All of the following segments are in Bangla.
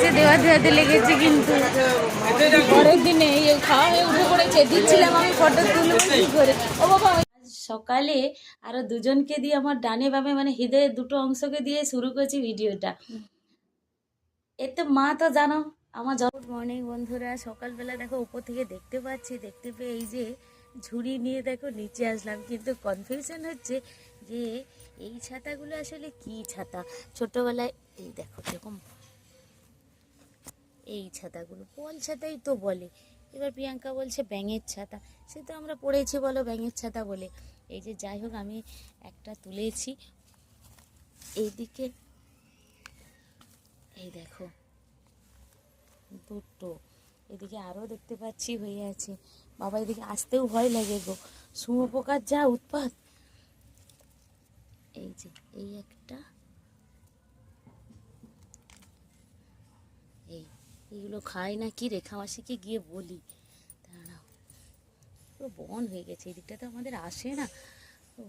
এসে দেওয়া দেওয়াতে লেগেছে কিন্তু। পরের দিনে খাওয়া হয়ে উঠে পড়েছে। দিচ্ছিলাম আমি ফটো তুলবো কি করে? ও বাবা সকালে আরও দুজনকে দিয়ে আমার ডানে বামে মানে হৃদয়ের দুটো অংশকে দিয়ে শুরু করছি ভিডিওটা। এতে মা তো জানো, আমার গুড মর্নিং বন্ধুরা, সকালবেলা দেখো উপর থেকে দেখতে পাচ্ছি, দেখতে পেয়ে এই যে ঝুড়ি নিয়ে দেখো নিচে আসলাম। কিন্তু কনফিউশন হচ্ছে যে এই ছাতাগুলো আসলে কি ছাতা? ছোটবেলায় এই দেখো এরকম এই ছাতাগুলো পল ছাতাই তো বলে। এবার প্রিয়াঙ্কা বলছে, ব্যাঙের ছাতা। সে তো আমরা পড়েছি বলো ব্যাঙের ছাতা বলে। এই যে যাই হোক, আমি একটা তুলেছি। এইদিকে, এই দেখো, দুটো। এদিকে আরও দেখতে পাচ্ছি হয়ে আছে। বাবা, এদিকে আসতেও ভয় লাগে গো। শুঁয়োপোকার যা উৎপাত। এই যে, এই একটা এই এগুলো খায় না, কি রেখা মাসিকে গিয়ে বলি? দাঁড়াও। পুরো বন হয়ে গেছে এই দিকটা তো আমাদের আসে না।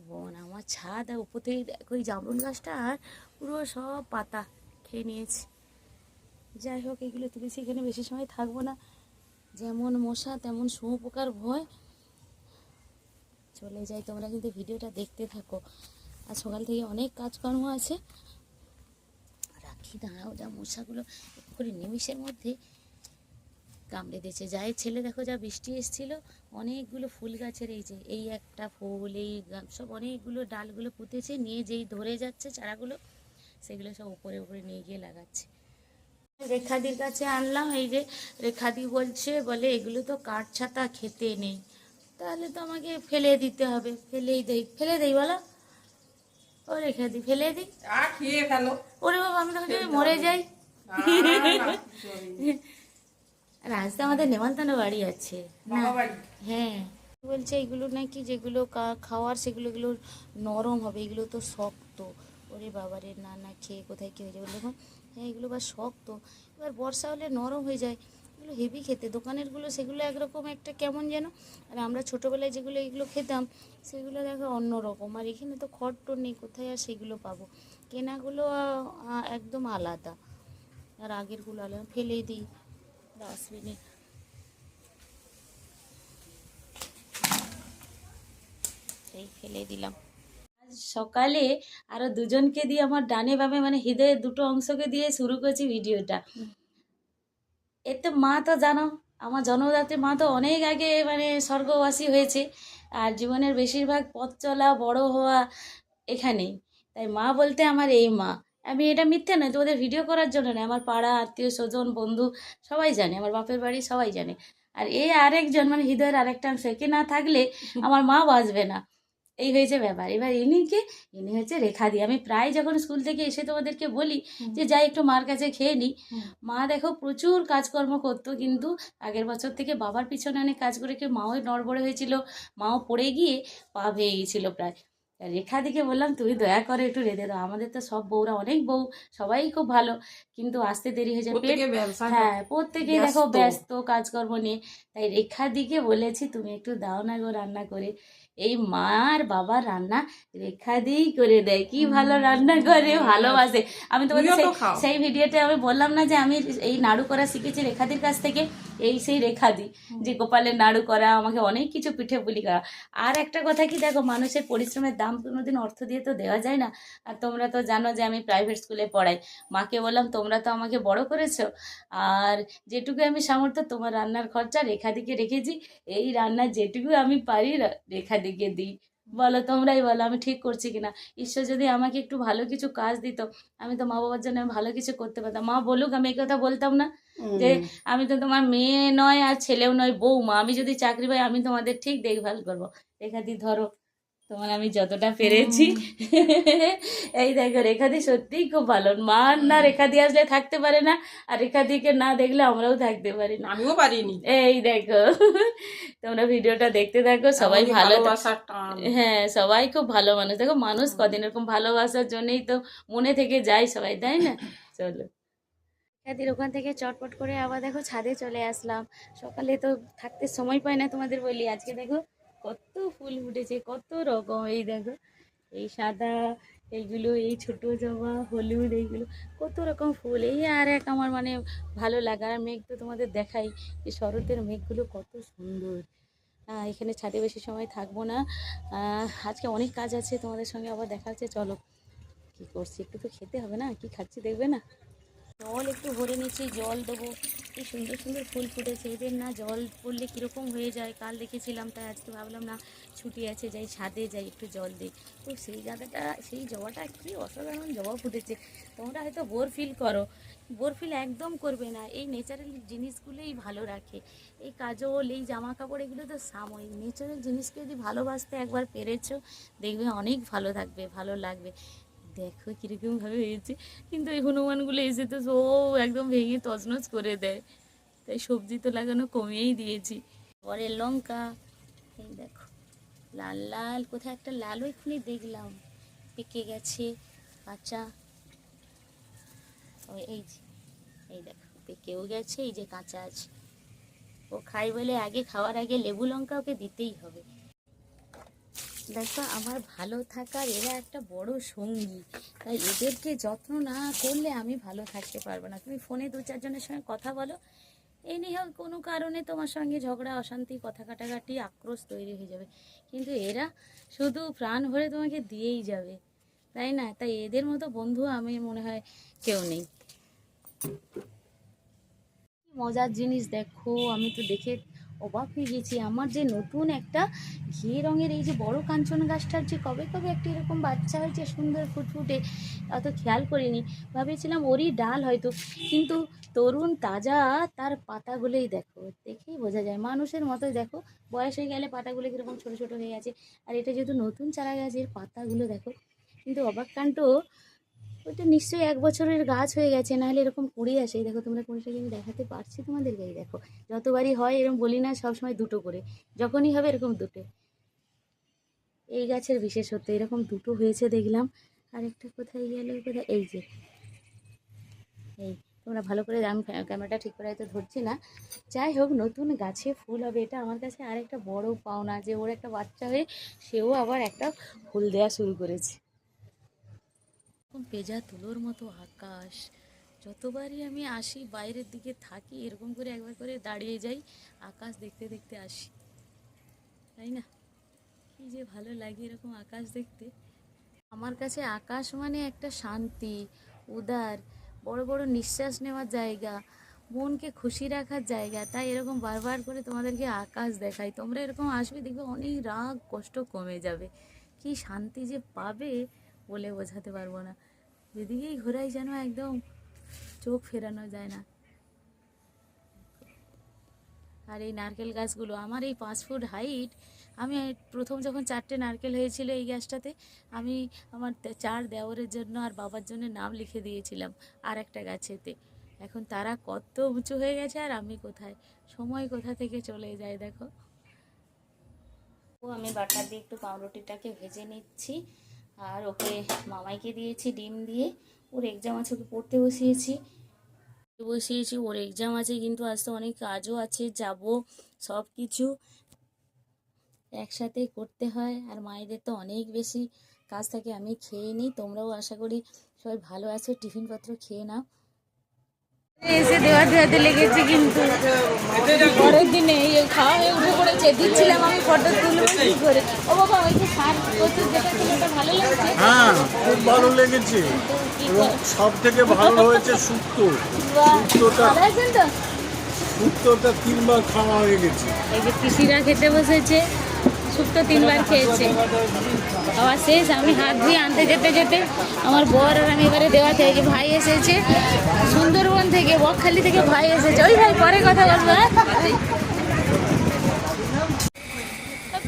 বন, আমার ছাদ আর উপর থেকে এই জামরুল গাছটা আর পুরো সব পাতা খেয়ে নিয়েছে। যাই হোক, এগুলো তুলেছি এখানে বেশি সময় থাকব না। যেমন মশা, তেমন শুঁয়োপোকার ভয়। চলে যাই, তোমরা কিন্তু ভিডিওটা দেখতে থাকো। আর সকাল থেকে অনেক কাজকর্ম আছে। রাখি দাঁড়াও, যা মশাগুলো করে নিমিষের মধ্যে কামড়ে দিয়েছে। যাই ছেলে, দেখো, যা বৃষ্টি এসেছিল, অনেকগুলো ফুল গাছের এই যে, এই একটা ফুল, এই সব অনেকগুলো ডালগুলো পুঁতেছে, নিয়ে যেই ধরে যাচ্ছে চারাগুলো, সেগুলো সব উপরে উপরে নিয়ে গিয়ে লাগাচ্ছে। রেখাদির কাছে আনলাম, এই যে রেখাদি বলছে, বলে, এগুলো তো কাঠ ছাতা খেতে নেই। তাহলে তো আমাকে ফেলে দিতে হবে। ফেলেই দেই, ফেলে দেই বলো। ও রেখাদি, ফেলে দিই খেয়ে ফেলো। ওরে বাবা আমি তখন যদি মরে যাই? আর আজ তো আমাদের নেমন্তন্ন বাড়ি আছে। না হ্যাঁ। বলছে এগুলো নাকি যেগুলো খাওয়ার সেগুলো এগুলো নরম হবে এগুলো তো শক্ত। ওরে বাবারে না না খেয়ে কোথায় কী হয়ে যাবে? দেখুন হ্যাঁ এগুলো বা শক্ত। এবার বর্ষা হলে নরম হয়ে যায়। এগুলো হেভি খেতে। দোকানেরগুলো সেগুলো একরকম একটা কেমন যেন। আর আমরা ছোটোবেলায় যেগুলো এগুলো খেতাম, সেগুলো দেখো অন্য রকম আর এখানে তো খড় নেই, কোথায় আর সেগুলো পাবো? কেনাগুলো একদম আলাদা। আর আগেরগুলো আলাদা। ফেলে দিই। ডাস্টবিনে সেই ফেলে দিলাম। সকালে আরও দুজনকে দিয়ে আমার ডানে বামে মানে হৃদয়ের দুটো অংশকে দিয়ে শুরু করছি ভিডিওটা। এতে মা তো জানো আমার জন্মদাত্রী মা তো অনেক আগে মানে স্বর্গবাসী হয়েছে। আর জীবনের বেশিরভাগ পথ চলা বড় হওয়া এখানেই। তাই মা বলতে আমার এই মা। আমি এটা মিথ্যে নয় তোমাদের ভিডিও করার জন্য নয়। আমার পাড়া আত্মীয় স্বজন বন্ধু সবাই জানে আমার বাপের বাড়ি সবাই জানে। আর এই আরেকজন মানে হৃদয়ের আরেকটা অংশ একে না থাকলে আমার মা বাঁচবে না। এই হয়েছে ব্যাপার। এবার ইনিকে ইনি হচ্ছে রেখা দি। আমি প্রায় যখন স্কুল থেকে এসে তোমাদেরকে বলি যে যাই একটু মার কাছে খেয়ে নিই মা দেখো প্রচুর কাজকর্ম করতো কিন্তু আগের বছর থেকে বাবার পিছনে অনেক কাজ করে কেউ মাও নড়বড়ে হয়েছিল মাও পড়ে গিয়ে পা ভেঙে গিয়েছিল প্রায়। রেখা দিকে বললাম তুমি দয়া করে একটু রেঁধে দাও। আমাদের তো সব বউরা অনেক বউ সবাই খুব ভালো কিন্তু আসতে দেরি হয়ে যায় পেট প্রত্যেকে ব্যবসা হ্যাঁ প্রত্যেকেই দেখো ব্যস্ত। ব্যস্ত কাজকর্ম নিয়ে। তাই রেখা দিকে বলেছি তুমি একটু দাও না গো রান্না করে। এই মা আর বাবার রান্না রেখা দিয়েই করে দেয়। কি ভালো রান্না করে ভালোবাসে। আমি তোমাদের। সেই ভিডিওতে আমি বললাম না যে আমি এই নাড়ু করা শিখেছি রেখাদির কাছ থেকে। এই সেই রেখা দিই যে গোপালের নাড়ু করা আমাকে অনেক কিছু পিঠে পুলি করা। আর একটা কথা কি দেখো মানুষের পরিশ্রমের দাম কোনোদিন অর্থ দিয়ে তো দেওয়া যায় না। আর তোমরা তো জানো যে আমি প্রাইভেট স্কুলে পড়াই। মাকে বললাম তোমরা তো আমাকে বড় করেছ। আর যেটুকু আমি সামর্থ্য তোমার রান্নার খরচা রেখা দিকে রেখেছি এই রান্না যেটুকু আমি পারি রেখা দিকে দিই। বলো তোমরাই বলো আমি ঠিক করছি কিনা? ঈশ্বর যদি আমাকে একটু ভালো কিছু কাজ দিত আমি তো মা বাবার জন্য ভালো কিছু করতে পারতাম। মা বলুক আমি এই কথা বলতাম না যে আমি তো তোমার মেয়ে নয় আর ছেলেও নয় বউ মা আমি যদি চাকরি পাই আমি তোমাদের ঠিক দেখভাল করব। রেখাদি ধরো তোমার আমি যতটা পেরেছি। এই দেখো রেখাদি সত্যিই খুব ভালো। মা না রেখাদি আসলে থাকতে পারে না আর রেখাদিকে না দেখলে আমরাও থাকতে পারি না। আমিও পারিনি। এই দেখো তোমরা ভিডিওটা দেখতে থাকো সবাই ভালো হ্যাঁ সবাই খুব ভালো মানুষ। দেখো মানুষ কদিন এরকম ভালোবাসার জন্যই তো মনে থেকে যায় সবাই তাই না? চলো। খাদির ওখান থেকে চটপট করে আবার দেখো ছাদে চলে আসলাম। সকালে তো থাকতে সময় পাই না তোমাদের বলি। আজকে দেখো কত ফুল ফুটেছে, কত রকম। এই দেখো, এই সাদা, এইগুলো, এই ছোট জবা হলুদ, এইগুলো, কত রকম ফুল। এই আর এক আমার মানে ভালো লাগা আর মেঘ তো তোমাদের দেখাই, যে শরতের মেঘগুলো কত সুন্দর। এখানে ছাদে বেশি সময় থাকব না। আজকে অনেক কাজ আছে তোমাদের সঙ্গে আবার দেখা হচ্ছে। চলো, কী করছি? একটু তো খেতে হবে না? কি খাচ্ছি দেখবে না? জল একটু ভরে নিচ্ছি, জল দেবো। কি সুন্দর সুন্দর ফুল ফুটেছে, এদের না জল পড়লে কীরকম হয়ে যায়? কাল দেখেছিলাম, তাই আজকে ভাবলাম, না, ছুটি আছে, যাই ছাদে যাই, একটু জল দিই। তো সেই জায়গাটা, সেই জবাটা কি অসাধারণ জবা ফুটেছে। তোমরা হয়তো বোর ফিল করো। বোর ফিল একদম করবে না। এই ন্যাচারাল জিনিসগুলোই ভালো রাখে। এই কাজল, এই জামা কাপড় এগুলো তো সাময়িক। ন্যাচারাল জিনিসকে যদি ভালোবাসতে একবার পেরেছ, দেখবে অনেক ভালো থাকবে, ভালো লাগবে। দেখো কীরকমভাবে হয়েছে। কিন্তু এই হনুমানগুলো এসে তো ও একদম ভেঙে তছনছ করে দেয়। তাই সবজি তো লাগানো কমিয়েই দিয়েছি। পরে লঙ্কা, এই দেখো, লাল লাল, কোথায় একটা লাল এক্ষুনি দেখলাম। পেকে গেছে, কাঁচা। এই যে, এই দেখো, পেকেও গেছে, এই যে কাঁচা আছে। ও খাই বলে আগে, খাওয়ার আগে লেবু লঙ্কা ওকে দিতেই হবে। দেখো আমার ভালো থাকার, এরা একটা বড় সঙ্গী। তাই এদেরকে যত্ন না করলে আমি ভালো থাকতে পারব না। তুমি ফোনে দু চারজনের সঙ্গে কথা বলো। এই নিয়ে হোক কোনো কারণে তোমার সঙ্গে ঝগড়া, অশান্তি, কথা কাটাকাটি, আক্রোশ তৈরি হয়ে যাবে। কিন্তু এরা শুধু প্রাণ ভরে তোমাকে দিয়েই যাবে। তাই না? তাই এদের মতো বন্ধু আমি মনে হয় কেউ নেই। মজার জিনিস দেখো, আমি তো দেখে অবাক হয়ে গেছি। আমার যে নতুন একটা ঘিয়ে রঙের এই যে বড় কাঞ্চন গাছটার যে কবে কবে একটা এরকম বাচ্চা হয়েছে, সুন্দর ফুটফুটে, অত খেয়াল করিনি। ভেবেছিলাম ওরই ডাল হয়তো। কিন্তু তরুণ তাজা তার পাতাগুলোই দেখো, দেখেই বোঝা যায়। মানুষের মতোই দেখো, বয়স হয়ে গেলে পাতাগুলো কীরকম ছোটো ছোটো হয়ে গেছে আর এটা যেহেতু নতুন চারা গাছের পাতাগুলো দেখো, কিন্তু অবাক কাণ্ড ওটা নিশ্চয়ই এক বছরের গাছ হয়ে গেছে, নাহলে এরকম কুড়ি আসে। দেখো, তোমরা কুড়িটাকে আমি দেখাতে পারছি তোমাদেরকে এই দেখো। যতবারই হয় এরকম বলি না, সবসময় দুটো করে। যখনই হবে এরকম দুটো। এই গাছের বিশেষত্ব, এরকম দুটো হয়েছে দেখলাম। আর একটা কোথায় গেল কোথায়? এই যে। এই, তোমরা ভালো করে আমি ক্যামেরাটা ঠিক করে হয়তো ধরছি না। যাই হোক, নতুন গাছে ফুল হবে। এটা আমার কাছে আর একটা বড় পাওনা যে, ওর একটা বাচ্চা হয়ে সেও আবার একটা ফুল দেওয়া শুরু করেছে। পেঁজা তুলোর মতো আকাশ। যতবারই আমি আসি, বাইরের দিকে থাকি, এরকম করে একবার করে দাঁড়িয়ে যাই, আকাশ দেখতে দেখতে আসি। তাই না? কি যে ভালো লাগে এরকম আকাশ দেখতে। আমার কাছে আকাশ মানে একটা শান্তি, উদার, বড় বড় নিঃশ্বাস নেওয়ার জায়গা, মনকে খুশি রাখার জায়গা। তাই এরকম বারবার করে তোমাদেরকে আকাশ দেখাই। তোমরা এরকম আসবে, দেখবে অনেক রাগ, কষ্ট কমে যাবে। কি শান্তি যে পাবে বলে বোঝাতে পারব না। যেদিকেই ঘোরাই যেন একদম চোখ ফেরানো যায় না। আর এই নারকেল গাছগুলো, আমার এই পাঁচ ফুট হাইট আমি প্রথম যখন চারটে নারকেল হয়েছিল এই গাছটাতে, আমি আমার চার দেওরের জন্য আর বাবার জন্য নাম লিখে দিয়েছিলাম আর একটা গাছেতে। এখন তারা কত উঁচু হয়ে গেছে আর আমি কোথায়? সময় কোথা থেকে চলে যায় দেখো। ও, আমি বাটার দিয়ে একটু পাউরুটিটাকে ভেজে নিচ্ছি। আর ওকে মামাইকে দিয়েছি ডিম দিয়ে। ওর এক্সাম আছে, ওকে পড়তে বসিয়েছি। বসিয়েছি, ওর এক্সাম আছে, কিন্তু আজ তো অনেক কাজও আছে, যাব সব কিছু একসাথে করতে হয়। আর মায়েদের তো অনেক বেশি কাজ থাকে, আমি খেয়ে নিই। তোমরাও আশা করি সবাই ভালো আছো, টিফিনপত্র খেয়ে নাও। এসে দেওয়া দেওয়াতে লেগেছে কিন্তু। পরের দিনে খাওয়া হয়ে উঠে পড়েছে। দিচ্ছিলাম আমি ফটো তুলবো কি করে? ও বাবা ওই যে সার কচুর যেটা ছিল ওটা ভালো লাগছে। হ্যাঁ খুব ভালো লেগেছে। এবং সব থেকে ভালো হয়েছে শুক্তো শুক্তোটা শুক্তোটা তিনবার খাওয়া হয়ে গেছে। এই যে পিসিরা খেতে বসেছে। শুক্তো তিনবার খেয়েছে। খাওয়া শেষ, আমি হাত ধুয়ে আনতে যেতে যেতে আমার বর আর আমি এবারে দেওয়া থেকে ভাই এসেছে। সুন্দরবন থেকে, বকখালি থেকে ভাই এসেছে। ওই ভাই, পরে কথা বলব হ্যাঁ?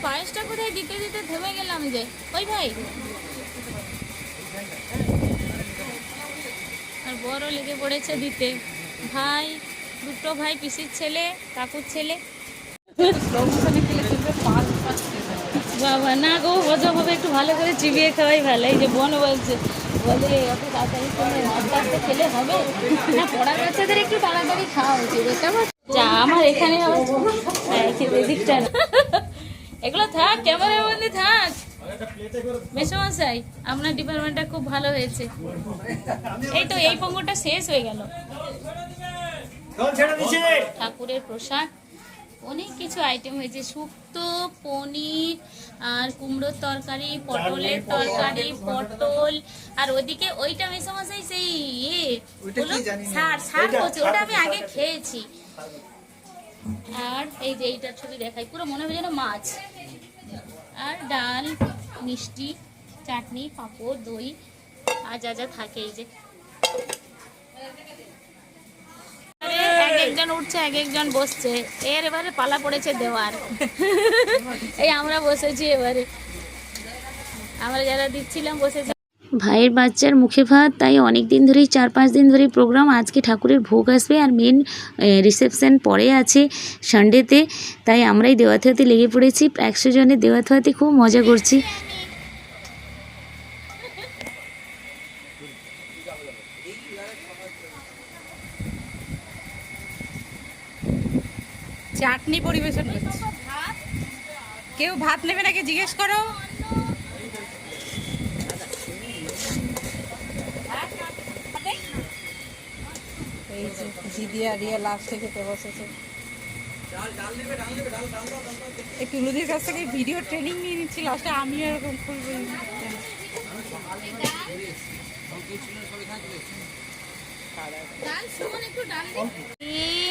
পায়েসটা কোথায় দিতে দিতে থেমে গেলাম যে? ওই ভাই। আর বড় লেগে পড়েছে দিতে। ভাই, দুটো ভাই পিসির ছেলে, কাকুর ছেলে। বাবা না গো ওজভাবে একটু ভালো করে চিবিয়ে খাওয়াই ভালো। এই যে বোন বলছে বলে তাড়াতাড়ি করে আস্তে আস্তে খেলে হবে? না পড়ার বাচ্চাদের একটু তাড়াতাড়ি খাওয়া উচিত এটা যা আমার এখানে হ্যাঁ, এদিকটা না। এগুলো থাক ক্যামেরার মধ্যে থাক। মেসমশাই আপনার ডিপার্টমেন্টটা খুব ভালো হয়েছে। এই তো এই পঙ্গটা শেষ হয়ে গেল। ঠাকুরের প্রসাদ। অনেক কিছু আইটেম হয়েছে। শুক্তো পনির আর কুমড়োর তরকারি পটলের তরকারি পটল। আর ওদিকে ওইটা মেসমশাই সেই ইয়ে সার সার হচ্ছে ওটা আমি আগে খেয়েছি। আর এই যে এইটার ছবি দেখাই। পুরো মনে হয় যেন মাছ। আর ডাল মিষ্টি চাটনি পাঁপড় দই আর যা যা থাকে এই যে। এক একজন উঠছে এক একজন বসছে। এর এবারে পালা পড়েছে দেওয়ার। এই আমরা বসেছি এবারে। আমরা যারা দিচ্ছিলাম বসেছি। ভাইয়ের বাচ্চার মুখে ভাত তাই অনেক দিন ধরেই চার পাঁচ দিন ধরেই প্রোগ্রাম। আজকে ঠাকুরের ভোগ আসবে আর মেন রিসেপশন পরে আছে সানডেতে তাই আমরাই দেওয়াথেয়াতে লেগে পড়েছি। একশো জনের দেওয়াথেয়াতে খুব মজা করছি। চাটনি পরিবেশন করছে। কেউ ভাত নেবে নাকি জিজ্ঞেস করো? এই যে দিদি আর রিয়া লাস্টে খেতে বসেছে। এই টুলুদির কাছ থেকে ভিডিও ট্রেনিং নিয়ে নিচ্ছি লাস্টে আমিও এরকম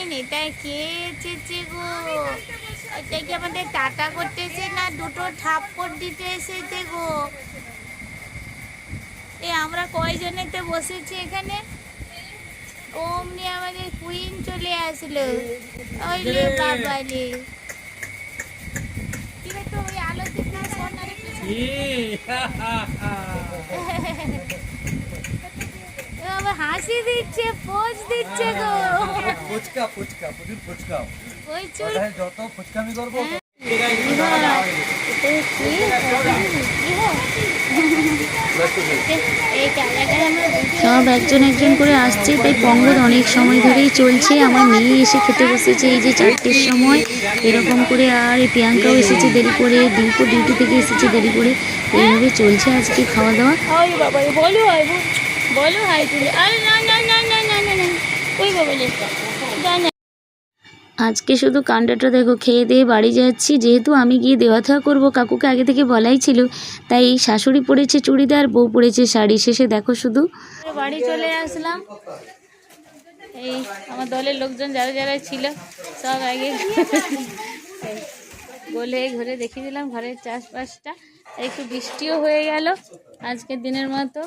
করব এটা কে এসেছে গো? এটা কি আমাদের টাটা করতেছে না দুটো থাপ্পড় দিতে এসেছে গো? এ আমরা কয়জনেতে বসেছি এখানে? অমনি আমাদের কুইন চলে আসলো। ওইলে বাবালে ঠিক আছে ওই আলোতে হাসি দিচ্ছে পোজ দিচ্ছে গো। ফুচকা ফুচকা প্রচুর ফুচকা। প্রচুর। যত ফুচকামি করব সব একজন একজন করে আসছে তাই পঙ্গল অনেক সময় ধরেই চলছে। আমার মেয়ে এসে খেতে বসেছে এই যে চারটের সময়। এরকম করে আর এই প্রিয়াঙ্কাও এসেছে দেরি করে দীপও ডিউটি থেকে এসেছে দেরি করে। এইভাবে চলছে আজকে খাওয়া দাওয়া। বলো হাই তুলে। আরে না না না না না না না। ওই বাবা না না। আজকে শুধু কাণ্ডটা দেখো খেয়ে দিয়ে বাড়ি যাচ্ছি। যেহেতু আমি গিয়ে দেওয়া থাওয়া করব কাকুকে আগে থেকে বলাই ছিল। তাই শাশুড়ি পরেছে চুড়িদার বউ পরেছে শাড়ি। শেষে দেখো শুধু। বাড়ি চলে আসলাম। এই আমার দলের লোকজন যারা যারা ছিল সব আগে বলে ঘুরে দেখিয়ে দিলাম ঘরের চাষবাসটা। একটু বৃষ্টিও হয়ে গেল। আজকের দিনের মতো।